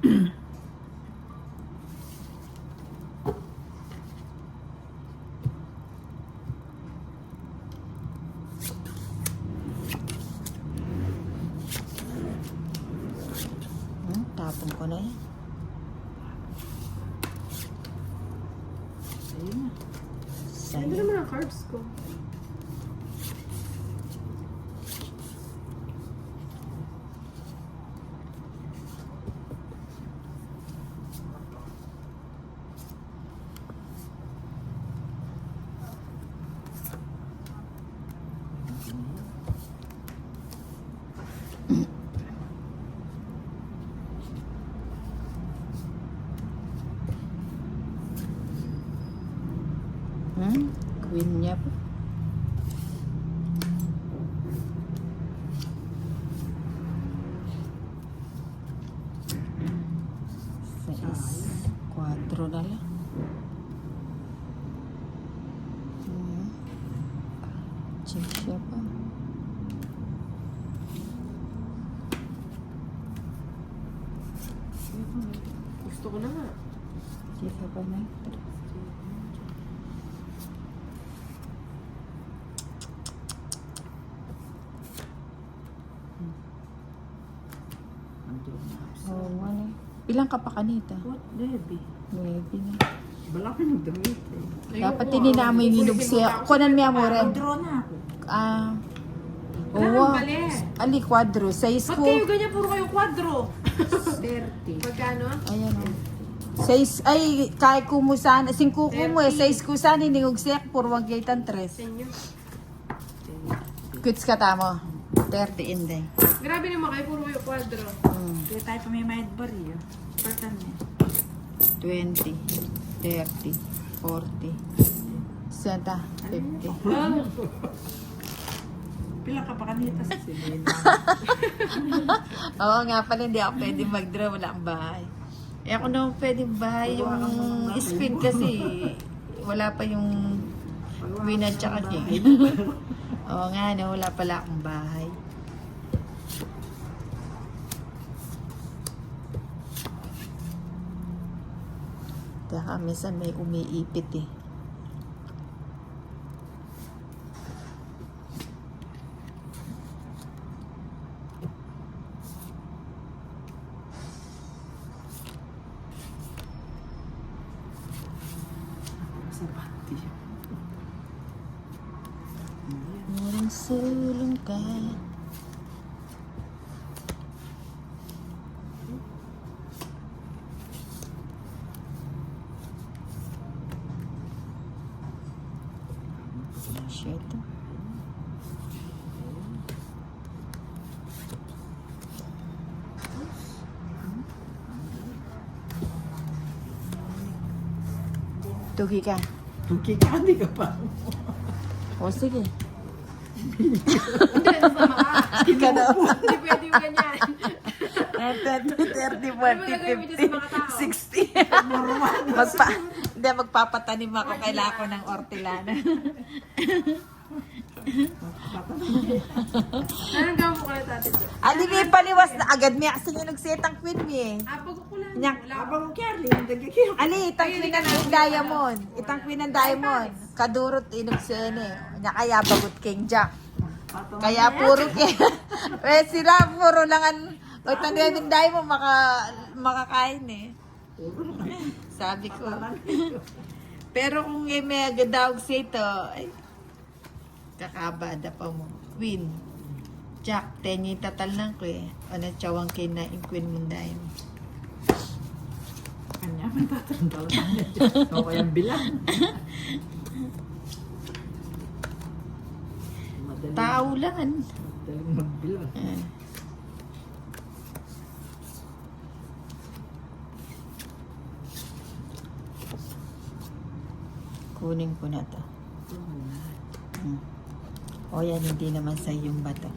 Hmm, tapon ko na yan. Ayun na. Ano Sa'yo. naman ang cards ko? Hmm? Queen niya po. Sais. Quatro na lang. Hmm. Check siya pa. Gusto ko na nga. Check ka pa na. Andun na. Oo nga na. Ilang ka pa kanita? What, baby? Nuebe na. Wala ko nagdamit eh. Dapat ah. tinina mo yung minug siya. Kunan mo mo rin. Draw na ako. Ah. Oo. Ali, quadro. Sais Ba't ko. kayo ganyan? Puro kayo quadro. 30. Magkano? Ayan o. Sais, ay, kay kumusan, singko ko mo eh, sais kusan, iningog siya, purwag gaitan tres. Sa inyo. Kuts ka tamo. 30 inday. Grabe naman kayo. Puro kayo quadro. Mm. Kaya tayo pa may mayad bari yun. Patan eh. 20, 30, 40, senta, 50. Oh, Pila ka pa kanita sa silina. Oo nga pala, hindi ako pwede mag-draw, wala akong bahay. Eh ako naman pwede bahay yung speed kasi wala pa yung Queen at saka king. Oo nga, no, wala pala akong bahay. Kaya minsan may umiipit eh. Walang sulong ka. Shit. Tugi ka. Tuki ka, di ka pa. O sige. Hindi, nasama ka. Ika na. Hindi pwede yung ganyan. 30, 40, Ano magagawin mo dyan sa mga tao? 60. Magpa, hindi, magpapatanim ako. Kailangan ko ng ortilana. Anong gawin mo ka na tatid ko? Ali, may paliwas na agad. May kasi yung nagsetang queen mo eh. Ah, pagkukulan. Nyak. Wala. Abang mo Carly, nagkikip. Ali, itang queen ng diamond. Itang queen ng diamond. Kadurot inugsen eh. Nya kaya bagot king jack. Kaya puro king. eh sila puro lang an. O itang diamond diamond maka, makakain eh. Sabi ko. Pero kung eh, may agad siya ito, ay, kakabada pa mo. Queen. Jack, tenyi tatal lang ko eh. Ano, tsawang kay na yung queen mong diamond. Kanya, may tatandal ka niya. O kayang bilang. Madali. Tao lang. an. Madaling magbilang. Ah. Kunin ko na to. Hmm. O yan, hindi naman sa yung bato.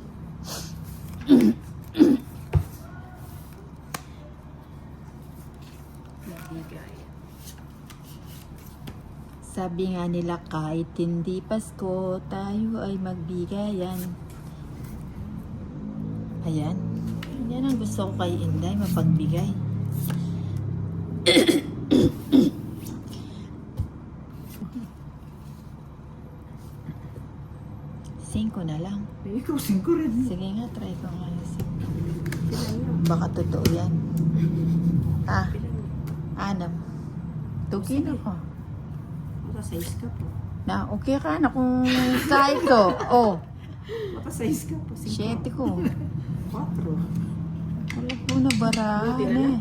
Sabi nga nila kahit hindi Pasko, tayo ay magbigayan. Ayan. Yan ang gusto ko kay Inday, mapagbigay. Cinco na lang. Ikaw, singko rin. Sige nga, try ko nga. Baka totoo yan. Ah, anam. Tugin ako. Mata size ka po. Na, okay ka na kung kahit ko. Oh, Mata size ka po. siyete ko. Quatro. Wala po na baraan eh.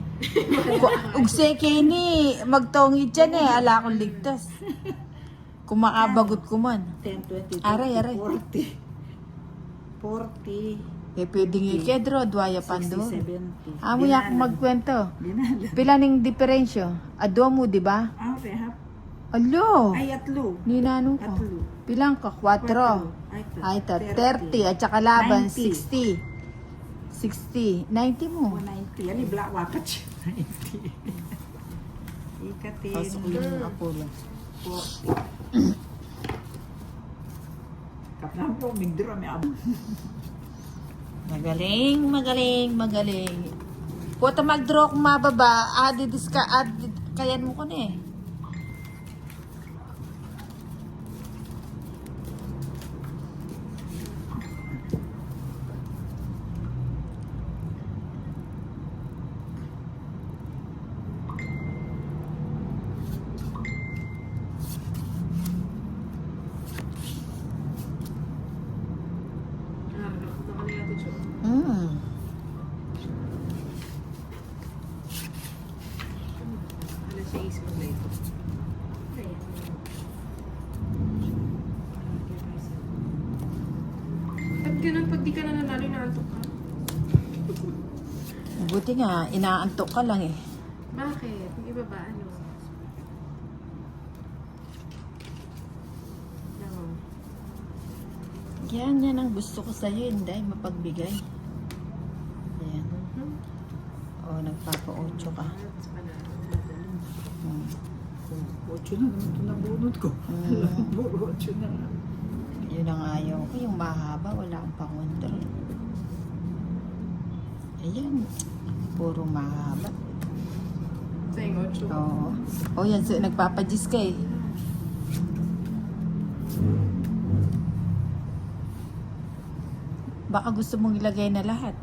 Ug seke ni, magtongit dyan eh. Ala akong ligtas. Kung makabagot ko man. 10, 20, 30, Aray, aray. 40. 40. Eh, pwedeng ikedro, duwaya 60, pando. 70. Amo yak magkwento. Pila ning diferensyo? Adwa mo, di ba? Ah, rehab. Alo, Ay, atlo. ninanong ko. Atlo. Pilang ka? 4. Ay, ta, 30. At saka laban, 90. 60. 60. 90 mo. 190. Yan, i-black wakat siya. 90. Ikatin. Pasok yung ako lang. 40. Kaplan po, migdura may. Magaling, magaling, magaling. Puta mag-draw kung mababa, adi diska, adi, kayan mo ko na eh. Ah, nakakita ka na yata, Jo. Mm. Alas 6 mo na ito. Ayan. Ganun pag di ka na nanalo, inaantok ka? Buti nga, inaantok ka lang eh. Bakit? Yung iba ba, ano? Ano? Yan, yan ang gusto ko sa'yo, hindi, mapagbigay. Ayan. Hmm? O, nagpapa-ocho ka. That's pala. Mm. Ocho na naman ito nabunod ko. Mm. Puro ocho na lang. Yun ang ayaw ko, yung mahaba, wala akong pangontrol. Ayan, puro mahaba. Sa yung 8. Oo. O yan, so, nagpapajis ka eh. Baka gusto mong ilagay na lahat.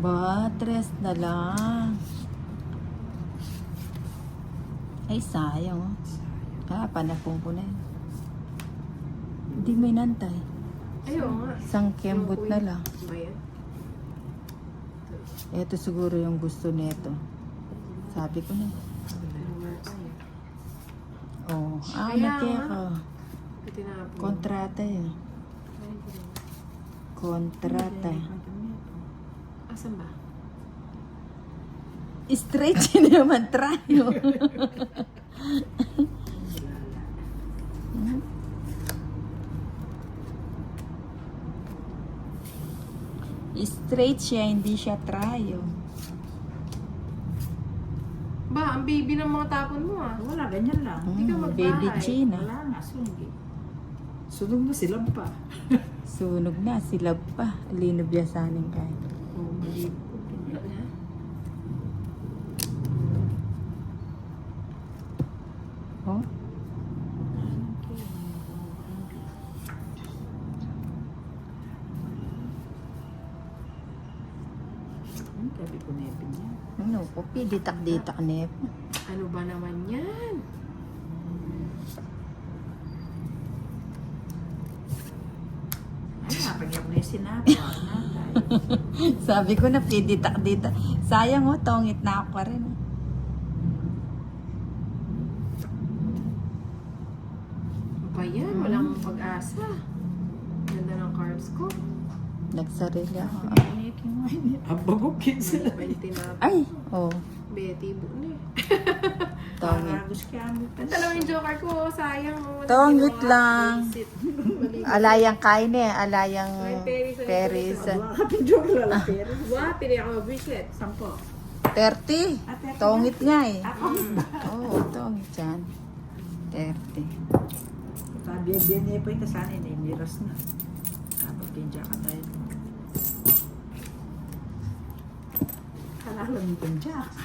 Ba, tres na lang. Ay, sayang oh. Ah, panapong ko na yun. Hindi may nantay. Ayaw nga. Isang kembot na lang. Ito siguro yung gusto nito. Sabi ko na. Tayo? Oh, ah, ka. Tinapon. Kontrata yun. Kontrata. Asan ba? Straight yun naman, trayo. Straight siya, hindi siya trayo. Ba, ang baby ng mga tapon mo ah. Wala, ganyan lang. Hindi ka Mm, magbahay. baby Gina. Wala nga, sunog eh. Sunog na sila pa. Sunog na, silab pa. Linob yan sa aning kahit. Oh, mali. Wala na. Oh, Hmm, Sabi ko nepin niya. Po, piditak-ditak nep. Ano ba naman yan? Ay, napagyan mo na yung sinabi. Na. Sabi ko na, piditak-ditak. Sayang oh, tongit na ako rin. oh. Ano ba yan? Walang pag-asa. Ganda ng carbs ko. Nagsarili ako. Pinitin mo. Abagok yun sila. Mali tinapon. Ay, oh, Betty kaya mo. Ang dalawang joker ko, sayang. oh. Ginawa. lang. Alayang kain eh, alayang Ay, Paris, Paris. Paris, Wala ka pidyor lalaki. Wow, pili ako bracelet. Sampo. 30. Ah, 30 Tongit nga eh. Ako. Oo, oh, tongit yan. 30. Sabi yan niya po yung kasanin eh. Miras na. Kapag pinja ka tayo. Ko dyan.